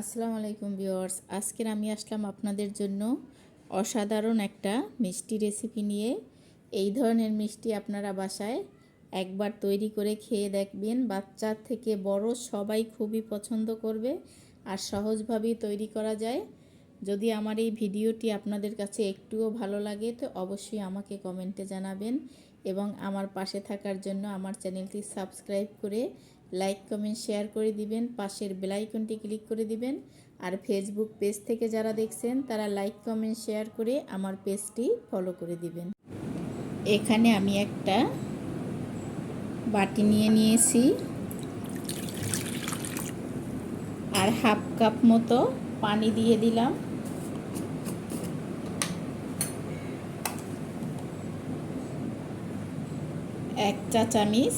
আসসালামু আলাইকুম ভিউয়ার্স। আজকের আমি আসলাম আপনাদের জন্য অসাধারণ একটা মিষ্টি রেসিপি নিয়ে। এই ধরনের মিষ্টি আপনারা বাসায় একবার তৈরি করে খেয়ে দেখবেন। বাচ্চা থেকে বড় সবাই খুবই পছন্দ করবে আর সহজভাবেই তৈরি করা যায়। যদি আমার এই ভিডিওটি আপনাদের কাছে একটুও ভালো লাগে, তো অবশ্যই আমাকে কমেন্টে জানাবেন এবং আমার পাশে থাকার জন্য আমার চ্যানেলটি সাবস্ক্রাইব করে লাইক কমেন্ট শেয়ার করে দিবেন। পাশের বেলাইকনটি ক্লিক করে দিবেন। আর ফেসবুক পেজ থেকে যারা দেখছেন, তারা লাইক কমেন্ট শেয়ার করে আমার পেজটি ফলো করে দিবেন। এখানে আমি একটা বাটি নিয়ে নিয়েছি। আর হাফ কাপ মতো পানি দিয়ে দিলাম। এক চা চামিচ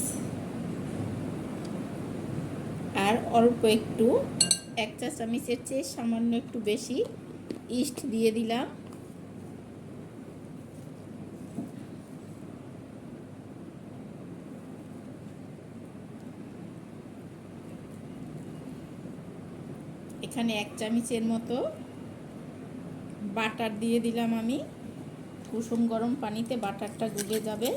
আর অল্প একটু, এক চা চামিচের চেয়ে সামান্য একটু বেশি ইস্ট দিয়ে দিলাম। এখানে এক চামিচের মতো বাটার দিয়ে দিলাম আমি। কুসুম গরম পানিতে বাটারটা ডুবে যাবে।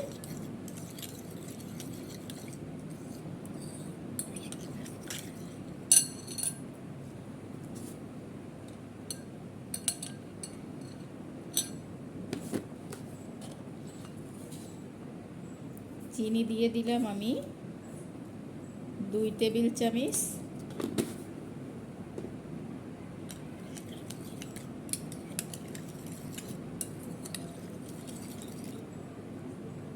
চিনি দিয়ে দিলাম আমি। দুই টেবিল চামচ।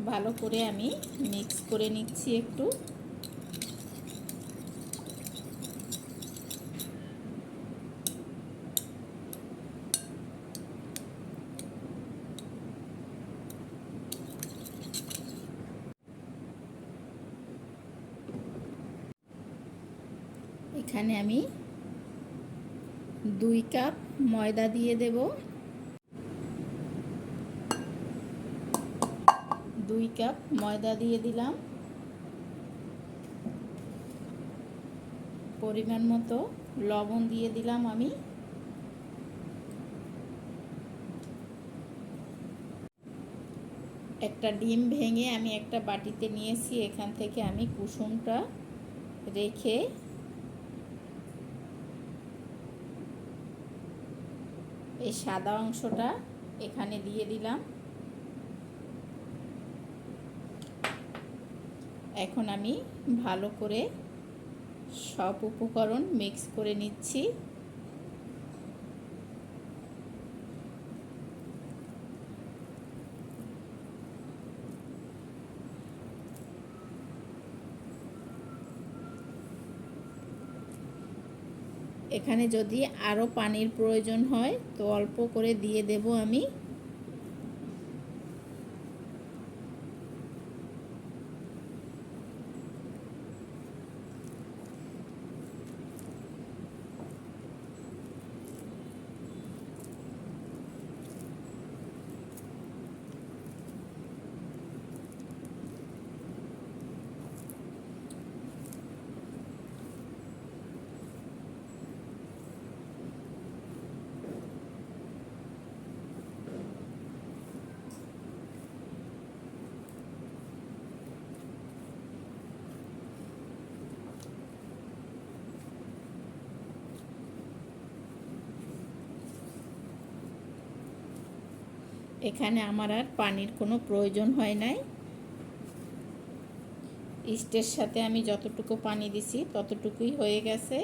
ভালো করে আমি মিক্স করে নিচ্ছি একটু। এখানে আমি দুই কাপ ময়দা দিয়ে দেব। দুই কাপ ময়দা দিয়ে দিলাম। পরিমাণ মতো লবণ দিয়ে দিলাম আমি। একটা ডিম ভেঙে আমি একটা বাটিতে নিয়েছি। এখান থেকে আমি কুসুমটা রেখে এই সাদা অংশটা এখানে দিয়ে দিলাম। এখন আমি ভালো করে সব উপকরণ মিক্স করে নিচ্ছি। এখানে যদি আরও পানির প্রয়োজন হয় তো অল্প করে দিয়ে দেব আমি। এখানে আমার আর পানির কোনো প্রয়োজন হয় নাই। ইস্টের সাথে আমি যতটুকু পানি দিছি ততটুকুই হয়ে গেছে।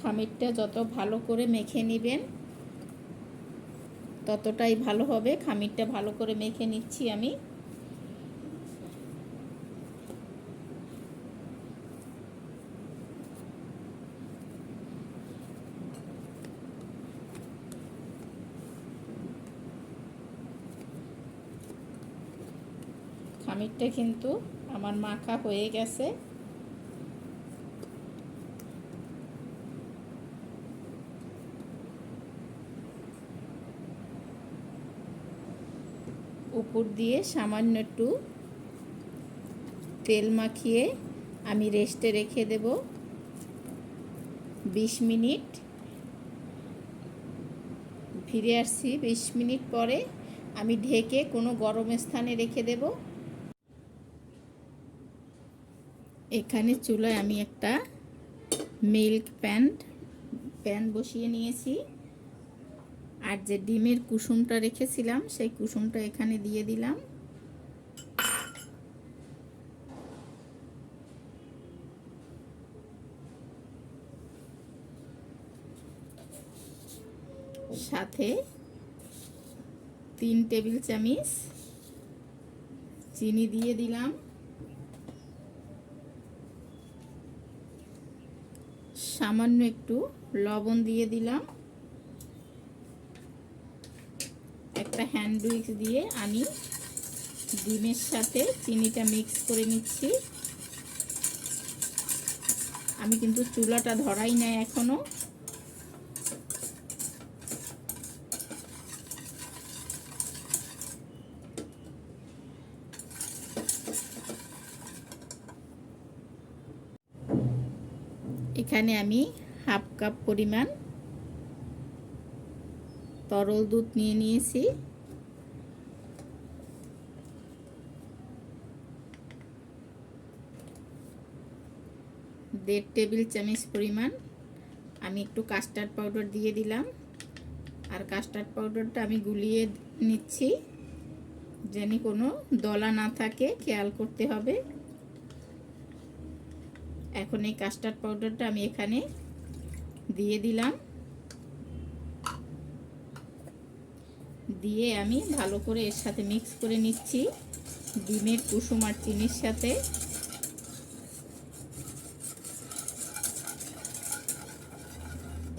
খামিরটা যত ভালো করে মেখে নেবেন ততটাই ভালো হবে। খামিরটা ভালো করে মেখে নিচ্ছি আমি। খামিরটা কিন্তু আমার মাখা হয়ে গেছে। উপর দিয়ে সামান্য একটু তেল মাখিয়ে আমি রেস্টে রেখে দেব। বিশ মিনিট। ফিরে আসছি বিশ মিনিট পরে। আমি ঢেকে কোনো গরম স্থানে রেখে দেব। এখানে চুলায় আমি একটা মিল্ক প্যান্ট প্যান বসিয়ে নিয়েছি। আর যে ডিমের কুসুমটা রেখেছিলাম, সেই কুসুমটা এখানে দিয়ে দিলাম। সাথে তিন টেবিল চামিচ চিনি দিয়ে দিলাম। সামান্য একটু লবণ দিয়ে দিলাম। একটা হ্যান্ড উইক্স দিয়ে আমি ডিমের সাথে চিনিটা মিক্স করে নিচ্ছি। আমি কিন্তু চুলাটা ধরাই নাই এখনও। এখানে আমি হাফ কাপ পরিমাণ তরল দুধ নিয়ে নিয়েছি। দেড় টেবিল চামচ পরিমাণ আমি একটু কাস্টার্ড পাউডার দিয়ে দিলাম। আর কাস্টার্ড পাউডারটা আমি গুলিয়ে নিচ্ছি, যেন কোনো দলা না থাকে, খেয়াল করতে হবে। এখন এই কাস্টার্ড পাউডারটা আমি এখানে দিয়ে দিলাম। দিয়ে আমি ভালো করে এর সাথে মিক্স করে নিচ্ছি। ডিমের, কুসুম আর চিনির সাথে।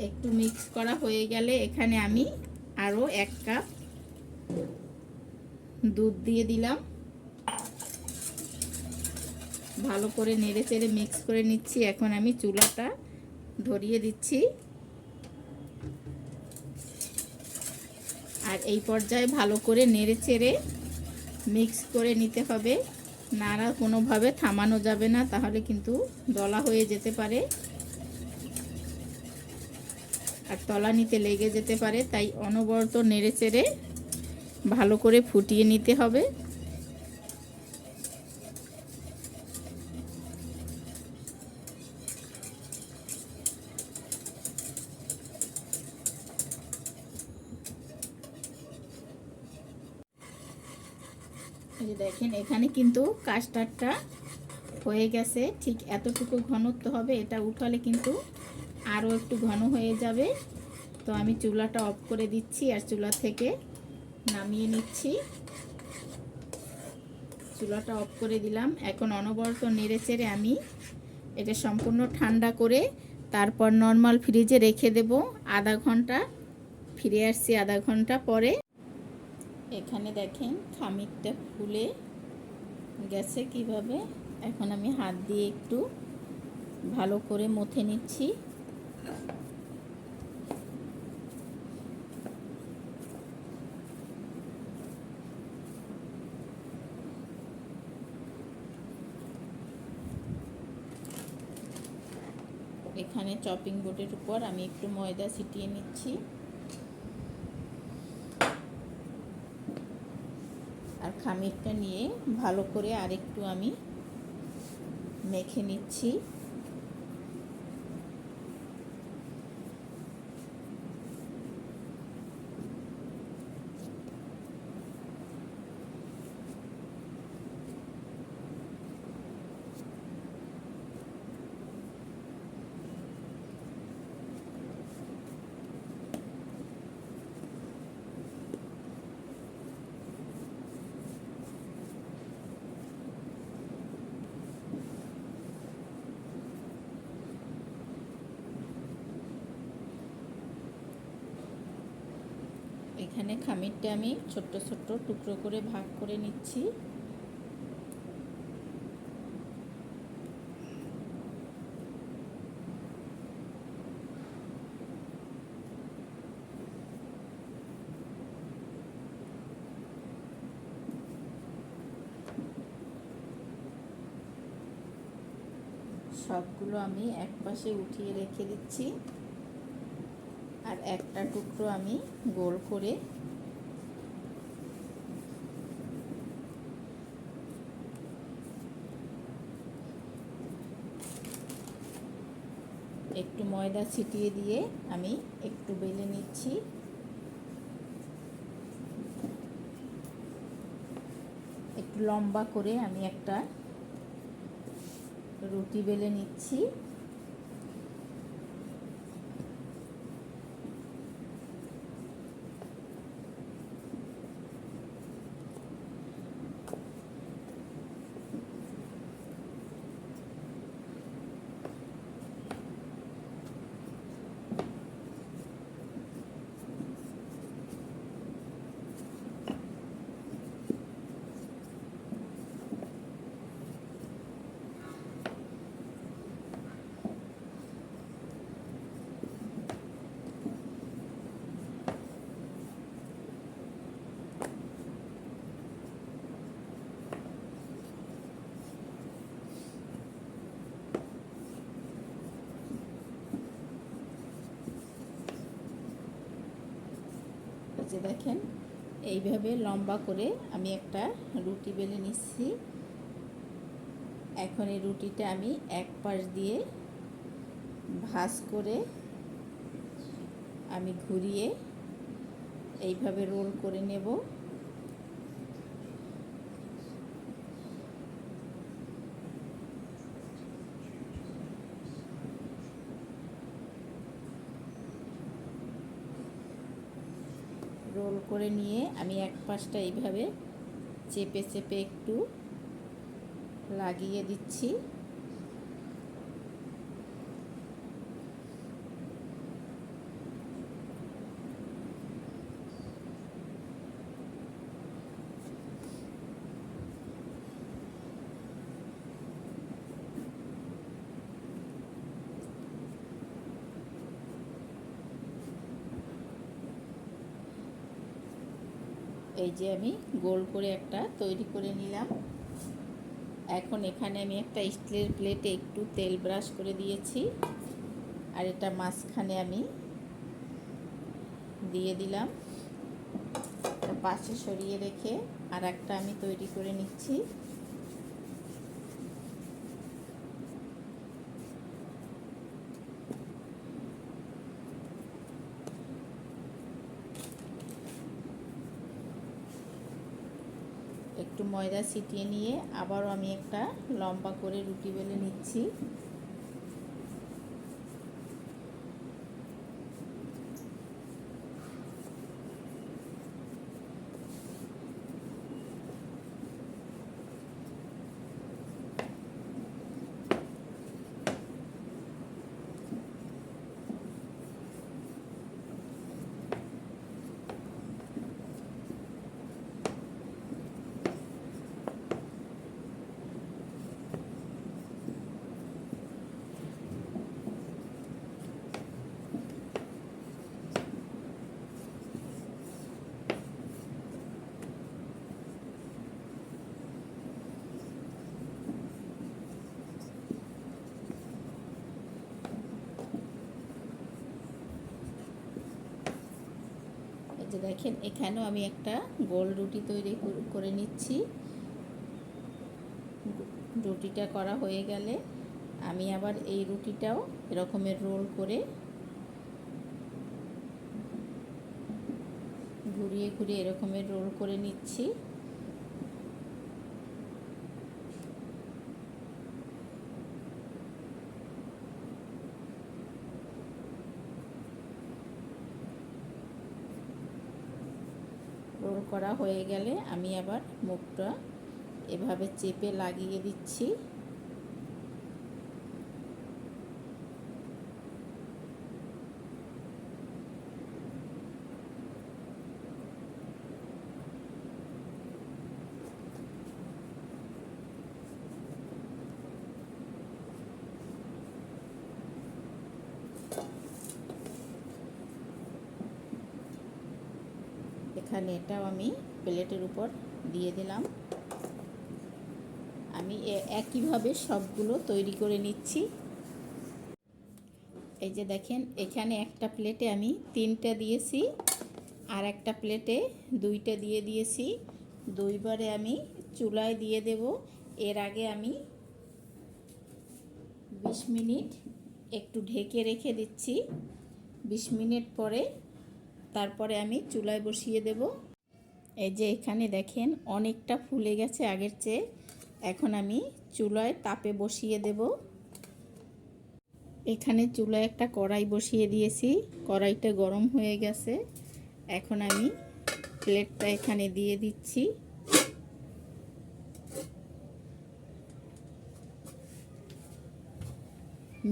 একটু মিক্স করা হয়ে গেলে এখানে আমি আরও এক কাপ দুধ দিয়ে দিলাম। ভালো করে নেড়ে চেড়ে মিক্স করে নিচ্ছি। এখন আমি চুলাটা ধরিয়ে দিচ্ছি আর এই পর্যায়ে ভালো করে নেড়ে চেড়ে মিক্স করে নিতে হবে। নাড়া কোনোভাবে থামানো যাবে না, তাহলে কিন্তু দলা হয়ে যেতে পারে। আর তলা নিতে লেগে যেতে পারে, তাই অনবরত নেড়ে চেড়ে ভালো করে ফুটিয়ে নিতে হবে এই যে দেখেন এখানে কিন্তু কাস্টারটা হয়ে গেছে। ঠিক এতটুকু ঘনত্ব হবে, এটা উঠালে কিন্তু আরও একটু ঘন হয়ে যাবে। তো আমি চুলাটা অফ করে দিচ্ছি আর চুলা থেকে নামিয়ে নিচ্ছি। চুলাটা অফ করে দিলাম। এখন অনবরত নেড়ে চেড়ে আমি এটা সম্পূর্ণ ঠান্ডা করে তারপর নর্মাল ফ্রিজে রেখে দেব। আধা ঘণ্টা ফিরে আসছি আধা ঘণ্টা পরে। এখানে দেখেন খামিরটা ফুলে গেছে কীভাবে? এখন আমি হাত দিয়ে একটু ভালো করে মথে নিচ্ছি। এখানে চপিং বোর্ডের উপর আমি একটু ময়দা ছিটিয়ে নিচ্ছি। আর খামিরটা নিয়ে ভালো করে আরেকটু আমি মেখে নিচ্ছি। এখানে খামিরটা আমি ছোট্ট ছোট্ট টুকরো করে ভাগ করে নিচ্ছি। সবগুলো আমি এক পাশে উঠিয়ে রেখে দিচ্ছি। একটা টুকরো আমি গোল করে একটু ময়দা ছিটিয়ে দিয়ে আমি একটু বেলে নিচ্ছি। একটু লম্বা করে আমি একটা রুটি বেলে নিচ্ছি এই যে দেখেন, এইভাবে লম্বা করে আমি একটা রুটি বেলে নিচ্ছি। এখন এই রুটিটা আমি এক পাশ দিয়ে ভাজ করে আমি ঘুরিয়ে এইভাবে রোল করে নেব। রোল করে নিয়ে আমি এক পাশটা এইভাবে চেপে চেপে একটু লাগিয়ে দিচ্ছি। এই যে আমি গোল করে একটা তৈরি করে নিলাম। এখন এখানে আমি একটা স্টিলের প্লেটে একটু তেল ব্রাশ করে দিয়েছি। আর এটা মাঝখানে আমি দিয়ে দিলাম। পাশে সরিয়ে রেখে আর একটা আমি তৈরি করে নিচ্ছি একটু ময়দা ছিটিয়ে নিয়ে আবারও আমি একটা লম্বা করে রুটি বেলে নিচ্ছি। যে দেখেন, এখানেও আমি একটা গোল রুটি তৈরি করে নিচ্ছি। রুটিটা করা হয়ে গেলে আমি আবার এই রুটিটাও এরকমের রোল করে ঘুরিয়ে ঘুরিয়ে এরকমের রোল করে নিচ্ছি রোল করা হয়ে গেলে আমি আবার মুখটা এভাবে চেপে লাগিয়ে দিচ্ছি। এখানে এটাও আমি প্লেটের উপর দিয়ে দিলাম। আমি একইভাবে সবগুলো তৈরি করে নিচ্ছি। এই যে দেখেন, এখানে একটা প্লেটে আমি তিনটা দিয়েছি আর একটা প্লেটে দুইটা দিয়ে দিয়েছি। দুইবারে আমি চুলায় দিয়ে দেব। এর আগে আমি বিশ মিনিট একটু ঢেকে রেখে দিচ্ছি। বিশ মিনিট পরে তারপরে আমি চুলায় বসিয়ে দেব। এই যে এখানে দেখেন অনেকটা ফুলে গেছে আগের চেয়ে। এখন আমি চুলায় তাপে বসিয়ে দেব। এখানে চুলায় একটা কড়াই বসিয়ে দিয়েছি। কড়াইটা গরম হয়ে গেছে। এখন আমি প্লেটটা এখানে দিয়ে দিচ্ছি।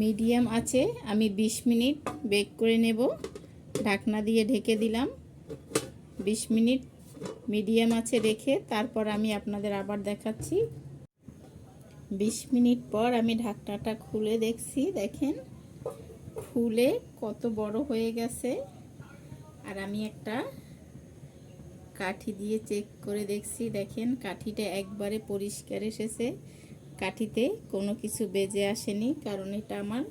মিডিয়াম আছে, আমি ২০ মিনিট বেক করে নেব। ঢাকনা দিয়ে ঢেকে দিলাম। ২০ মিনিট মিডিয়াম আছে রেখে তারপর আমি আপনাদের আবার দেখাচ্ছি। ২০ মিনিট পর আমি ঢাকনাটা খুলে দেখছি, দেখেন। ফুলে কত বড় হয়ে গেছে। আর আমি একটা কাঠি দিয়ে চেক করে দেখছি, দেখেন। কাঠিটা একবারে পরিষ্কার এসেছে। কাঠিতে কোনো কিছু বেজে আসেনি, কারণ এটা আমার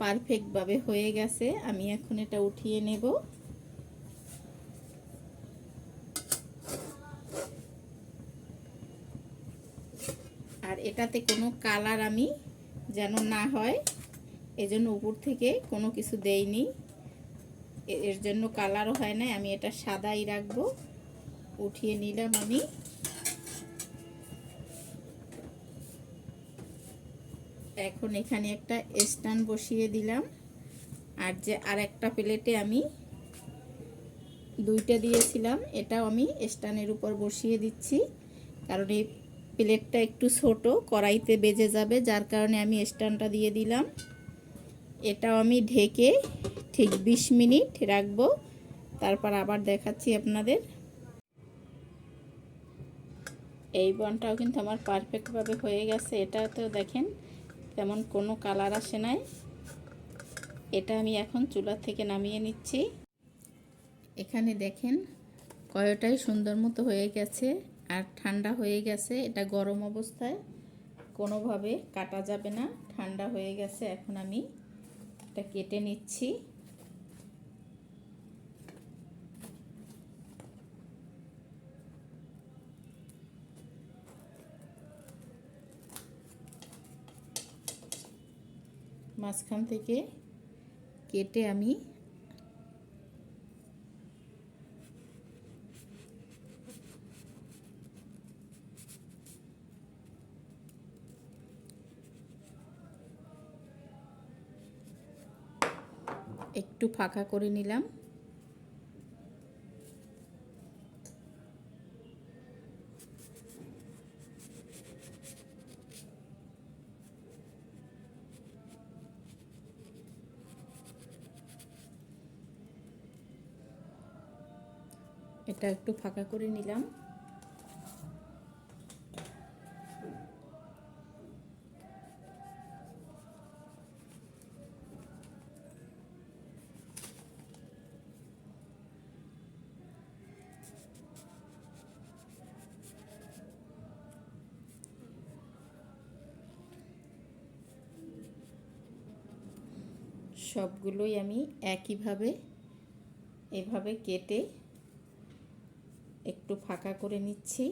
পারফেক্টভাবে হয়ে গেছে, আমি এখন এটা উঠিয়ে নেব। আর এটাতে কোনো কালার আমি যেন না হয়, এজন্য উপর থেকে কোনো কিছু দেইনি। এর জন্য কালারও হয় না আমি এটা সাদাই রাখব, উঠিয়ে নিলাম আমি। এখন এখানে একটা স্ট্যান্ড বসিয়ে দিলাম। আর যে আর একটা প্লেটে আমি দুইটা দিয়েছিলাম, এটাও আমি স্ট্যান্ডের উপর বসিয়ে দিচ্ছি। কারণ এই প্লেটটা একটু ছোট, কড়াইতে বেজে যাবে, যার কারণে আমি স্ট্যান্ডটা দিয়ে দিলাম। এটাও আমি ঢেকে ঠিক ২০ মিনিট রাখব। তারপর আবার দেখাচ্ছি আপনাদের। এই বনটাও কিন্তু আমার পারফেক্টভাবে হয়ে গেছে। এটাতেও দেখেন তেমন কোনো কালার আসে নাই। এটা আমি এখন চুলা থেকে নামিয়ে নিচ্ছি। এখানে দেখেন কয়টাই সুন্দর মতো হয়ে গেছে আর ঠান্ডা হয়ে গেছে। এটা গরম অবস্থায় কোনোভাবে কাটা যাবে না। ঠান্ডা হয়ে গেছে, এখন আমি এটা কেটে নিচ্ছি। মাঝখান থেকে কেটে আমি একটু ফাঁকা করে নিলাম। এটা একটু ফাঁকা করে নিলাম। সবগুলোই আমি একইভাবে এভাবে কেটে একটু ফাঁকা করে নিচ্ছি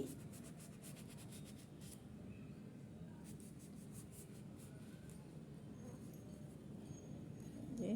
যে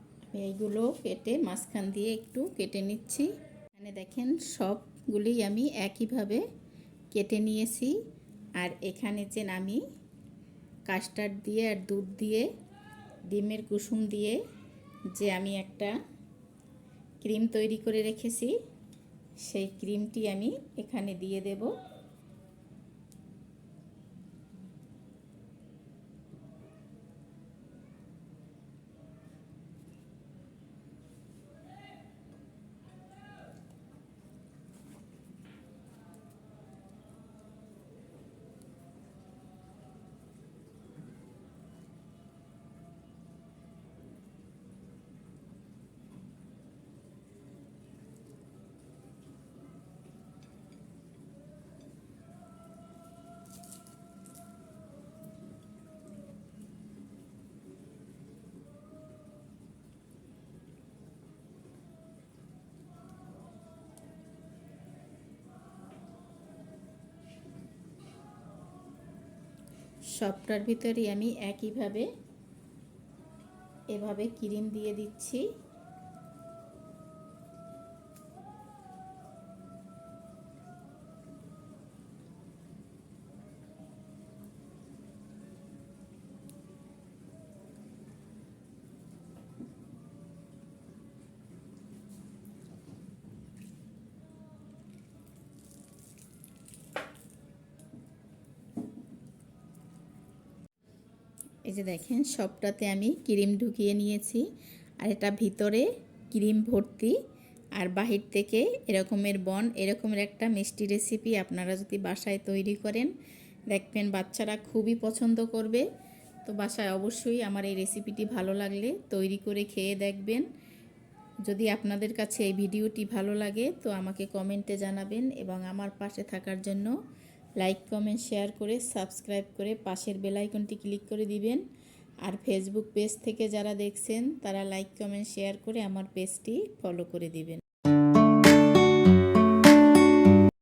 আমি এইগুলো কেটে মাঝখান দিয়ে একটু কেটে নিচ্ছি। এখানে দেখেন সবগুলি আমি একইভাবে কেটে নিয়েছি। আর এখানে যে আমি কাস্টার্ড দিয়ে আর দুধ দিয়ে, ডিমের কুসুম দিয়ে যে আমি একটা ক্রিম তৈরি করে রেখেছি, সেই ক্রিমটি আমি এখানে দিয়ে দেব। সবটার ভিতরেই আমি একইভাবে এভাবে ক্রিম দিয়ে দিচ্ছি। এই যে দেখেন, সবটাতে আমি ক্রিম ঢুকিয়ে নিয়েছি। আর এটা ভিতরে ক্রিম ভর্তি। আর বাহির থেকে এরকমের বন, এরকমের একটা মিষ্টি রেসিপি আপনারা যদি বাসায় তৈরি করেন, দেখবেন বাচ্চারা খুবই পছন্দ করবে। তো বাসায় অবশ্যই আমার এই রেসিপিটি ভালো লাগলে তৈরি করে খেয়ে দেখবেন। যদি আপনাদের কাছে এই ভিডিওটি ভালো লাগে, তো আমাকে কমেন্টে জানাবেন এবং আমার পাশে থাকার জন্য লাইক, কমেন্ট, শেয়ার করে সাবস্ক্রাইব করে পাশের বেলাইকনটি ক্লিক করে দিবেন। আর ফেসবুক পেজ থেকে যারা দেখছেন, তারা লাইক, কমেন্ট, শেয়ার করে আমার পেজটি ফলো করে দিবেন।